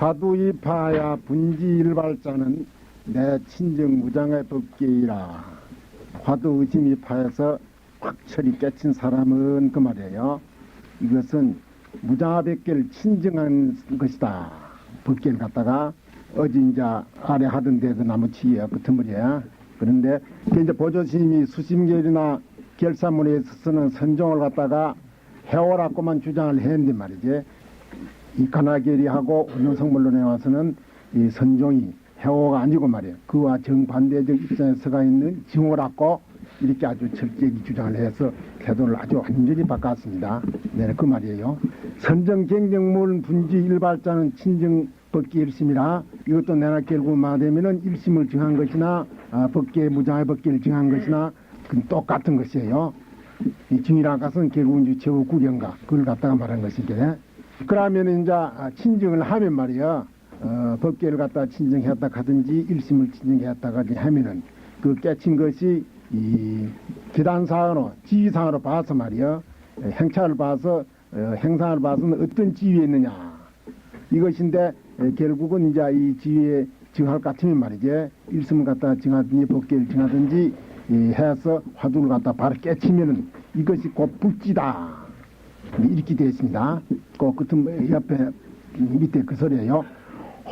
화두이 파야 분지일발자는 내 친정 무장의 법계이라 화두 의심이 파에서 확철이 깨친 사람은 그 말이에요. 이것은 무장화백계를 친정한 것이다. 법계를 갖다가 이제 아래 하던 데도 나무치기야 끄트머리야. 그런데 그 이제 보조스님이 수심결이나 결사문에 있어서는 선종을 갖다가 해오라고만 주장을 했는데 말이지. 이 가나결이하고 운영성물론에 와서는 이 선종이 해오가 아니고 말이에요. 그와 정반대적 입장에 서가 있는 징호라고 이렇게 아주 철저히 주장을 해서 태도를 아주 완전히 바꿨습니다. 네, 그 말이에요. 선정 경쟁물 분지 일발자는 친정 법계 일심이라 이것도 내나 결국 말하면은 일심을 정한 것이나 아, 법계 무장의 법계를 정한 것이나 그 똑같은 것이에요. 이 증이라는 것은 결국 이제 제후 구경가 그걸 갖다가 말한 것이게. 그러면 이제 아, 친정을 하면 말이야. 어, 법계를 갖다 친정했다 하든지 일심을 친정했다가 하면은 그 깨친 것이 이 기단상으로 지위상으로 봐서 말이야. 행차를 봐서 어, 행상을 봐서는 어떤 지위에 있느냐. 이것인데 에, 결국은 이제 이 지위에 정할 것 같으면 말이지. 일심을 갖다 정하든지 법계를 정하든지 이 해서 화두를 갖다 바로 깨치면은 이것이 곧 불지다 이렇게 되어 있습니다. 그 끝은 옆에 밑에 그 소리예요.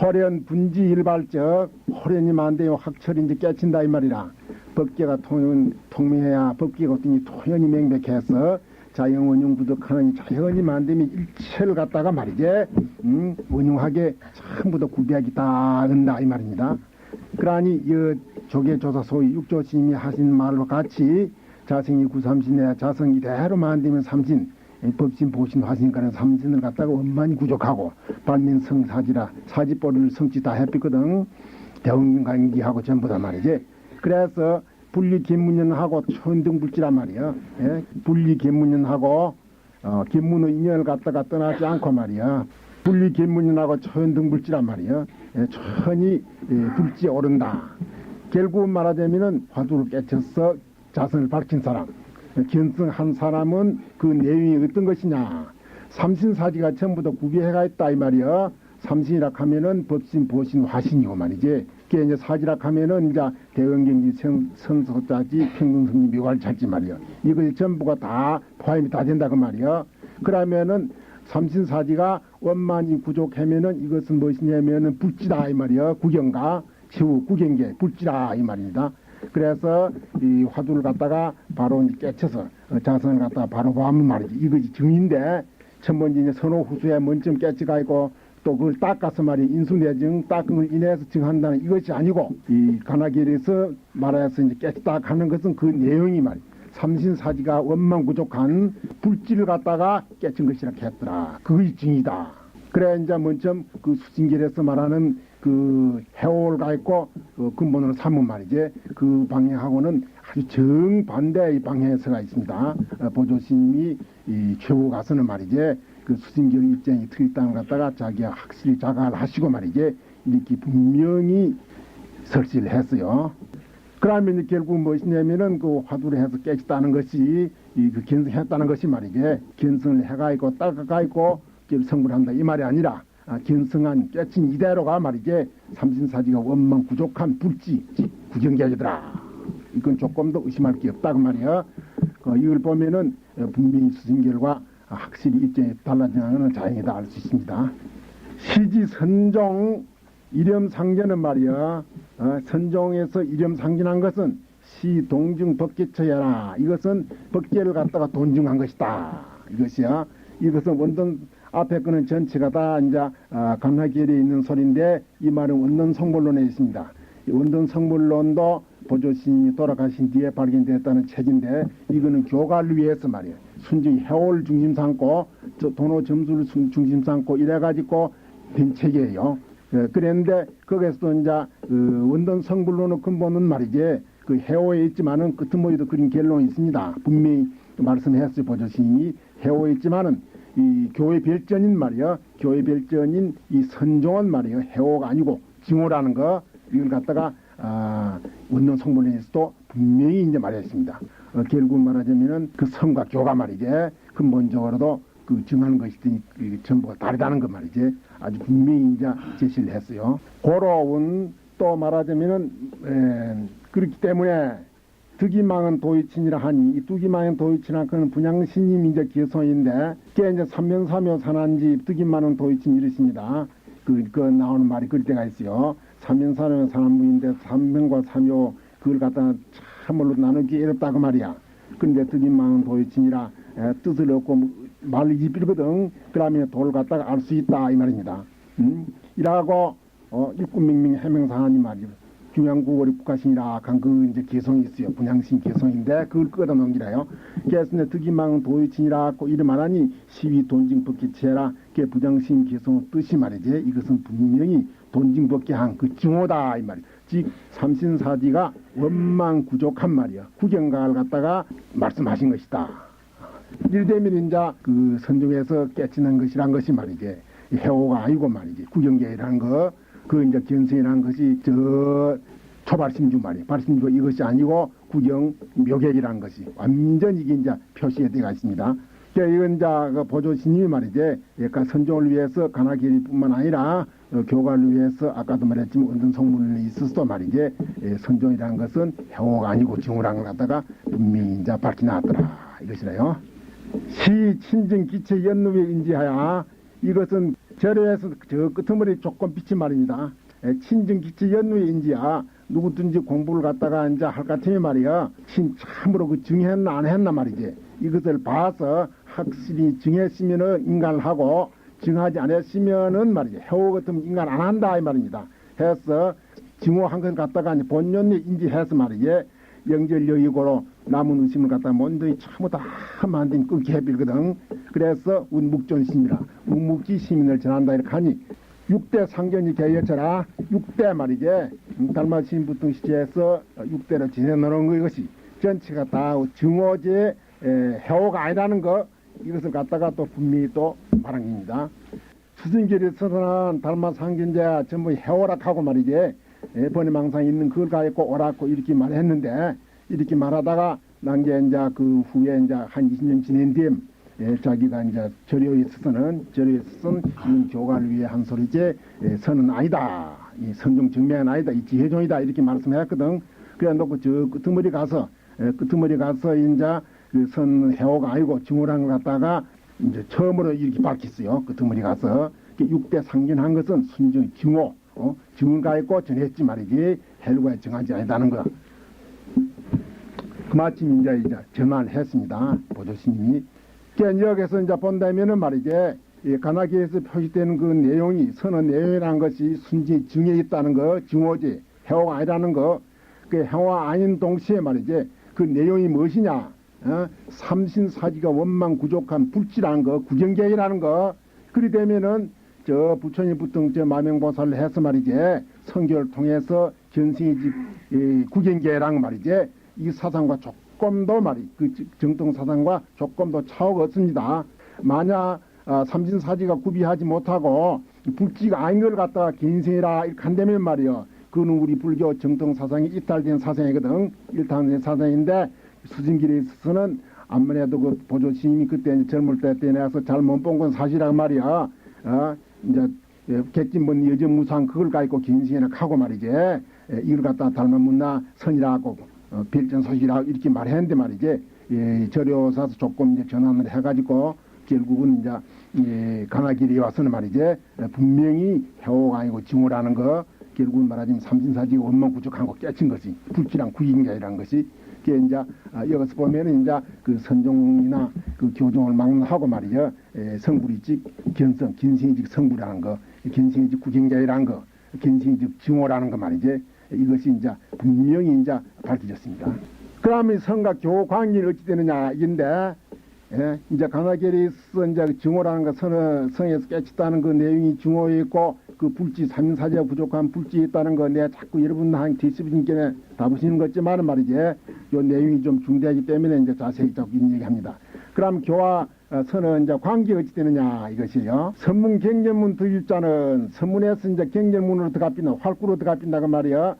호련 분지 일발적 호련이 만대요 확철이 이제 깨친다 이 말이라 법계가 통, 통명해야 법계가 어떠니 통연히 명백해서 자영원용 부덕하는 자연이 만되면 일체를 갖다가 말이지 음, 원용하게 전부 다 구비하기 다 은다 이 말입니다. 그러니 이 조계 조사 소위 육조 스님이 하신 말과 같이 자성이 구삼신에 자성 이 대로 만들면 삼신 이 법신 보신 화신가는 삼신을 갖다가 원만히 구족하고 반민성 사지라 사지보를 성취 다 해피거든. 대웅간기하고 전부 다 말이지. 그래서 분리 김문연하고 천등불지란 말이야. 예? 분리 김문연하고 어, 김문의 인연을 갖다가 떠나지 않고 말이야. 분리 김문연하고 천등불지란 말이야. 예, 천히 예, 불지에 오른다. 결국 말하자면은 화두를 깨쳐서 자선을 밝힌 사람 견성한 사람은 그 내용이 어떤 것이냐. 삼신사지가 전부 다 구비해가 있다 이 말이야 삼신이라 하면은 법신 보신 화신이고 말이지. 그게 이제 사지라 하면은 이제 대원경지 성, 성소자지 평등성리 묘활찰지 말이야 이것이 전부가 다 포함이 다 된다 그 말이야 그러면은 삼신사지가 원만히 부족하면은 이것은 무엇이냐면은 불지다 이 말이야 구경가. 최후 구경계 불지다 이 말입니다 그래서 이 화두를 갖다가 바로 깨쳐서 어, 자선을 갖다가 바로 보면 말이지. 이것이 증인데 첫 번째 이제 선호 후수에 먼저 깨치가 있고 또 그걸 닦아서 말이 인수내증 닦음을 인해서 증한다는 이것이 아니고 이 가나길에서 말해서 이제 깨치다 하는 것은 그 내용이 말이 삼신사지가 원망 부족한 불지를 갖다가 깨친 것이라 했더라. 그것이 증이다 그래 이제 먼저 그 수진결에서 말하는 그 해오가 있고 그 근본으로 삼은 말이지 그 방향하고는 아주 정반대의 방향에서가 있습니다. 어, 보조스님이 이 최고 가서는 말이지 그 수진결 입장이 틀렸다는 것 갖다가 자기가 확실히 자각을 하시고 말이지 이렇게 분명히 설치를 했어요. 그러면 결국 무엇이냐면은 그 화두를 해서 깨졌다는 것이 이그 견성했다는 것이 말이지 견성을 해가 있고 따가 있고 성불한다. 이 말이 아니라 아, 견성한 깨친 이대로가 말이지 삼신사지가 원망 부족한 불지 구경계지더라 이건 조금 더 의심할 게 없다 그 말이야. 그 이걸 보면은 어, 분명히 수신결과 확실히 입장이 것은 자연이다 알 수 있습니다. 시지 선종 이념상견은 말이야. 어, 선종에서 이념상견한 것은 시동중 법계처야라. 이것은 법계를 갖다가 돈중한 것이다. 이것이야. 이것은 원동 앞에 거는 전체가 다 이제 아, 강화길에 있는 소리인데 이 말은 원론 성불론에 있습니다. 이 원론 성불론도 보조신이 돌아가신 뒤에 발견됐다는 책인데 이거는 교가를 위해서 말이에요. 순전히 해올 중심 삼고 저 도노 점수를 순- 중심 삼고 이래가지고 된 책이에요. 예, 그랬는데 거기에서도 이제 그 원론 성불론의 근본은 말이지 그 해오에 있지만은 끄트머리도 그린 결론이 있습니다. 분명히 말씀했어요 보조신이 해오에 있지만은 이 교회 별전인 말이야. 교회 별전인 이 선종은 말이야. 해오가 아니고 징호라는 거 이걸 갖다가 아, 원론 성문에서도 분명히 이제 말했습니다. 어, 결국 말하자면은 그 성과 교가 말이지 근본적으로도 그 정하는 것이 그 전부가 다르다는 것 말이지. 아주 분명히 이제 제시를 했어요. 고로운 또 말하자면은 에, 그렇기 때문에 득이망은 도이친이라 하니 이 득이망은 도이친이라 그는 분양신임 이제 기성인데 그게 이제 삼면사묘 산한지 득이망은 도이친 이르십니다. 그, 그 나오는 말이 그럴 때가 있어요. 삼면사묘 산한부인데 삼면과 사묘 그걸 갖다 참말로 나누기 어렵다고 말이야. 근데 득이망은 도이친이라 에, 뜻을 얻고 뭐 말을 입히거든. 그러면 도를 갖다가 알 수 있다 이 말입니다. 음? 이라고 어, 일꾼명명 해명사하니 말이요. 중앙국어리 국가신이라 한그 이제 개성이 있어요. 분양신 개성인데 그걸 끌어 넘기라요. 이제 득이망 도의친이라 고 이름 하나니 시위 돈징법 기체라 그게 부장신 개성 뜻이 말이지. 이것은 분명히 돈징법 기한 그 증오다 이 말이. 즉 삼신사지가 원망 구족한 말이야. 구경가를 갖다가 말씀하신 것이다. 일대면 이제 그 선종에서 깨치는 것이란 것이 말이지. 이 해오가 아니고 말이지. 구경계라는 거, 그 이제 견성이라는 것이 저 초발심주 말이에요. 발심주가 이것이 아니고 구경 묘객이라는 것이 완전히 이게 이제 표시가 되어 있습니다. 그러니까 이건 이제 그 보조 스님이 말이지. 그러니까 선종을 위해서 가나길이뿐만 아니라 어, 교관을 위해서 아까도 말했지만 어떤 성문이 있어서도 말이지. 예, 선종이라는 것은 해오가 아니고 증오라는 걸 갖다가 분명히 이제 밝히 나왔더라. 이것이라요. 시 친정 기체 연루에 인지하야 이것은 절에서 저 끄트머리 조금 빛이 말입니다. 에, 친정 기체 연루에 인지야. 누구든지 공부를 갖다가 이제 할 같으면 말이야. 친 참으로 그 증했나 안 했나 말이지. 이것을 봐서 확실히 증했으면은 인간을 하고 증하지 않았으면은 말이지. 해오 같으면 인간 안 한다 이 말입니다. 해서 증오한 것 갖다가 본연에 인지해서 말이지. 영절여의고로 남은 의심을 갖다 먼저 참고 다 만든 끊기 해빌거든. 그래서 운묵존심이라. 묵묵지 시민을 전한다 이렇게 하니 육대 상견이 개여쳐라. 육대 말이지 달마신 부통 시제에서 육대로 지내놓은 거 이것이 전체가 다 증오제 에, 해오가 아니라는 거. 이것을 갖다가 또 분명히 또 말한 겁니다. 수승길에서는 달마 상견제 전부 해오락하고 말이지 예, 번외망상 있는 그걸 가지고 오라고 이렇게 말했는데 이렇게 말하다가 난게 이제 그 후에 이제 한 20년 지낸 뒤에 예, 자기가 이제 절여에 있어서는 절여에 있어서는 이 교관을 위해 한 소리지 예, 선은 아니다. 이 성경 증명은 아니다. 이 지혜종이다. 이렇게 말씀했거든. 그래 놓고 저 끄트머리 가서 예, 끄트머리 가서 이제 그선 해오가 아니고 증오란 걸 갖다가 이제 처음으로 이렇게 밝혔어요. 끄트머리 가서. 육대 상견한 것은 순정 증오 어? 증언가 있고 전했지 말이지 헬과에 정하지 아니다는 거. 그마침 이제 이제 전화를 했습니다. 보조스님이. 그러니까 여기서 이제 본다면은 말이지 이 가나기에서 표시되는 그 내용이 선언 내용이라는 것이 순지 증에 있다는 거, 증오지 해오가 아니라는 거. 그 해오가 아닌 동시에 말이지 그 내용이 무엇이냐? 어? 삼신사지가 원망 구족한 불지라는 거, 구경계이라는 거. 그리 되면은 저 부처님 부통 저 마명보살을 해서 말이지 성교를 통해서 견생의 집 이, 구경계랑 말이지 이 사상과 조금 더 말이 그 정통 사상과 조금 더 차이가 없습니다. 만약 아, 삼진사지가 구비하지 못하고 불지가 아닌 걸 갖다가 이렇게 한다면 말이요. 그는 우리 불교 정통 사상이 이탈된 사상이거든. 일탈된 사상인데 수진길에 있어서는 아무래도 그 보조 스님이 그때 젊을 때 때 내서 잘 못 본 건 사실이란 말이야. 어, 이제 예, 객진번 여전무상 그걸 가지고 긴신이나 하고 말이지 예, 이걸 갖다 닮은 문나 선이라고 어, 별전소시라고 이렇게 말했는데 말이지 예, 절여사서 조금 이제 전환을 해가지고 결국은 이제 예, 강화길에 와서는 말이지 예, 분명히 해오가 아니고 증오라는 거 결국은 말하자면 삼진사지 원망 구축한 거 깨친 것이 불길한 구인가이라는 것이 그게 이제 아, 여기서 보면은 이제 그 선종이나 그 교종을 막론하고 말이죠. 에, 성불이직 견성, 견생이직 성불이라는 거, 견생이직 구경자이라는 거, 견생이직 증오라는 거 말이지. 이것이 이제 분명히 이제 밝혀졌습니다. 그러면 성과 교 관계는 어찌 되느냐 이건데 예, 이제 강화결에서 이제 증오라는 거 성, 성에서 깨쳤다는 그 내용이 증오에 있고 그 불지 삼사제가 부족한 불지 있다는 거 내가 자꾸 여러분 한 디스브진께 답으시는 것지만은 말이지 요 내용이 좀 중대하기 때문에 이제 자세히 자꾸 얘기합니다. 그럼 교와 어, 선은 이제 관계 어찌 되느냐 이것이요. 선문 경전문 들일자는 선문에서 이제 경전문으로 들어갑니다. 활구로 들어갑니다 그 말이야.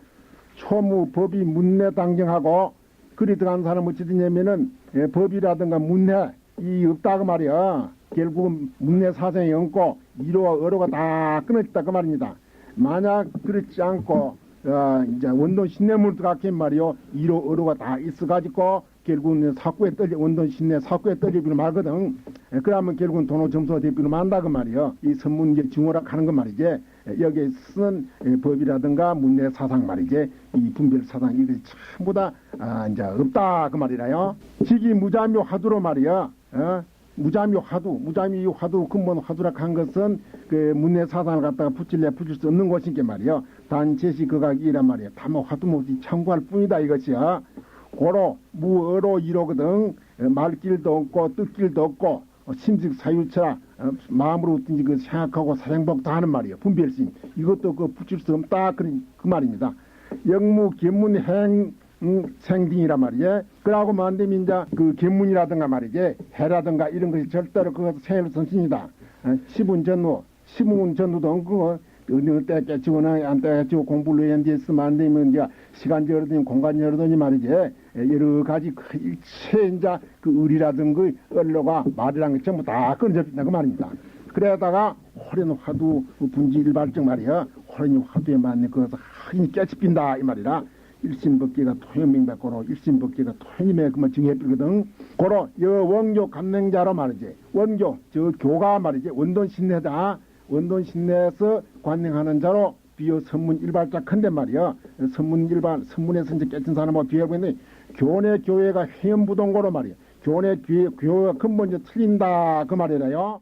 초무 법이 문내 당정하고 그리 들어간 사람은 어찌 되냐면은 예, 법이라든가 문내 이 없다고 말이야. 결국은 문내 사정이 얹고 이로와 어로가 다 끊어졌다 그 말입니다. 만약 그렇지 않고 어, 이제 원돈 신내물도 같긴 말이요 이로 어로가 다 있어가지고 결국은 사구에 떨려 원돈 신내 사구에 떨리기로 말거든. 에, 그러면 결국은 돈호 점수가 되기로 만다 그 말이요. 이 선문 이제 증오락 하는 거 말이지. 에, 여기에 쓰는 에, 법이라든가 문내 사상 말이지. 이 분별 사상 이것이 전부 다 아, 이제 없다 그 말이라요. 직이 무자묘 화두로 말이야. 어? 무자묘 화두, 무자미 화두, 근본 화두락 한 것은 그 문내 사상을 갖다가 붙일래 붙일 수 없는 것이니까 말이요. 단 제시 그각이란 말이야. 다뭐 화두 못이 참고할 뿐이다 이것이야. 고로 무어로 이로거든. 어, 말길도 없고 뜻길도 없고 어, 심식 사유처라 어, 마음으로 어떤지 그 생각하고 사행복도 하는 말이에요. 분별심 이것도 그 붙일 수 없다 그런 그 말입니다. 영무 견문행 음, 생딩이란 말이지. 그러고 만되면 이제 그 견문이라든가 말이지. 해라든가 이런 것이 절대로 그것 생일 선신이다. 어, 시분 전후, 시문 전후도 그거 어느 때 깨치거나 안 때 깨치고 공부를 있으면 안 되면 이제 시간 여르더니 공간 여르더니 말이지. 에, 여러 가지 그 일체 이제 그 의리라든가 언로가 말이란 게 전부 다 끊어졌다 그 말입니다. 그러다가 호련 화두 그 분지 일발적 말이야. 호련이 화두에 맞는 그것을 하긴 깨치빈다 이 말이라. 일심법계가 토현명백고로 일심법계가 토현임에 그만 증해필거든. 고로 여 원교 감명자로 말이지. 원교 저 교가 말이지. 원돈 신내다. 원돈 신내에서 관행하는 자로 비어 선문 일발자 큰데 말이야. 선문 일발 선문에서 이제 깨진 사람하고 뒤에 보이는 교내 교회가 회원부동고로 말이야. 교내 교회, 교회가 근본 이제 틀린다 그 말이라요.